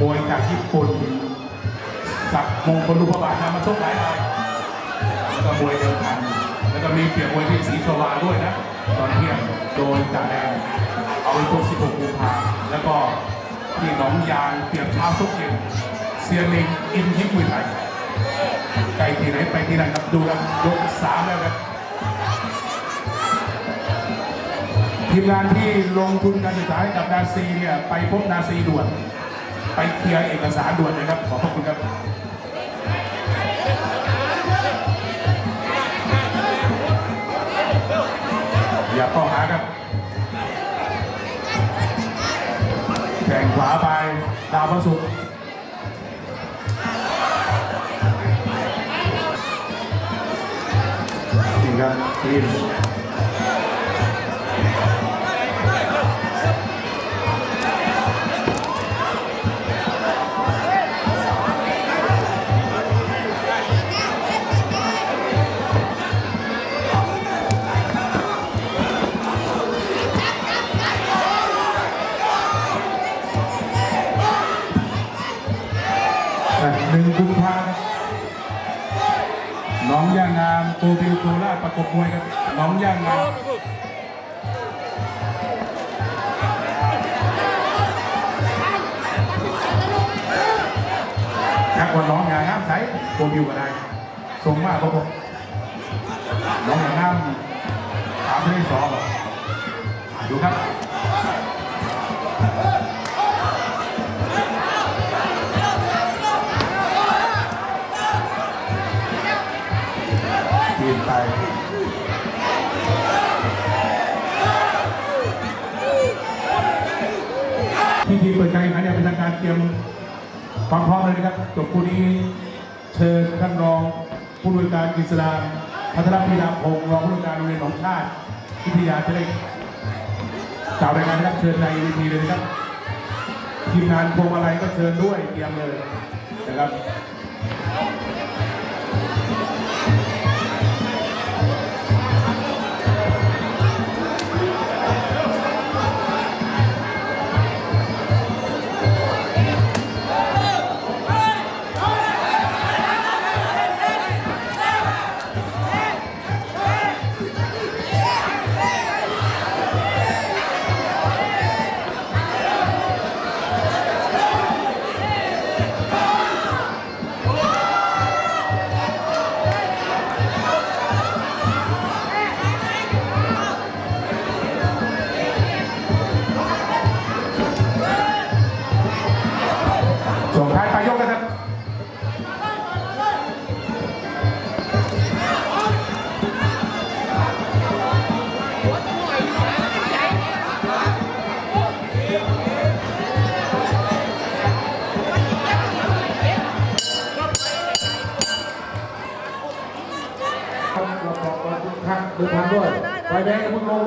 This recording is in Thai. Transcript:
มวยจากญี่ปุ่นกับมงคลรูปบาทนำมาชกหลายรายแล้วก็มวยเดียวกันแล้วก็มีเปียกมวยที่ศรีชวาด้วยนะ ตอนเที่ยงโดนจ่าแดงเอาไปพวก16กุมภาแล้วก็ที่หนองยางเปียกเช้าชกเย็นเซียนลิงอินยิปมวยไทยไกลที่ไหนไปที่นั่นครับดูครับยกสามแล้วครับทีมงานที่ลงทุนการศึกษาให้กับนาซีเนี่ยไปพบนาซีด่วน ไปเคลียร์เอกสารด่วนนะครับ ขอบพระคุณครับอย่าเข้าหาครับแข่งขวาไปดาวพระศุกร์นี่ครับทีม หนึ่งกุมภาพันธ์น้องย่างงามโตบิวโคราชประกบมวยครับน้องย่างงามนักว่าน้องย่างงามใสโตบิวก็ได้ส่งมากครับผมน้องย่างงามถามที่สองดูครับ ปลี่ยนไปที่ทีมเปิดการแข่งขันอย่างเป็นทางการเตรียมความพร้อมเลยนะครับจบคู่นี้เชิญท่านรองผู้บริการกฤษดาพัฒนพิลาพงศ์รองผู้บริการโรงเรียนหนองชาติวิทยาจะได้กล่าวรายงานนะครับเชิญในเวทีเลยนะครับทีมงานพวงมาลัยก็เชิญด้วยเตรียมเลยนะครับ เราขอบคุณทุกท่านทานด้วยไฟแดงอย่าเพิ่งลง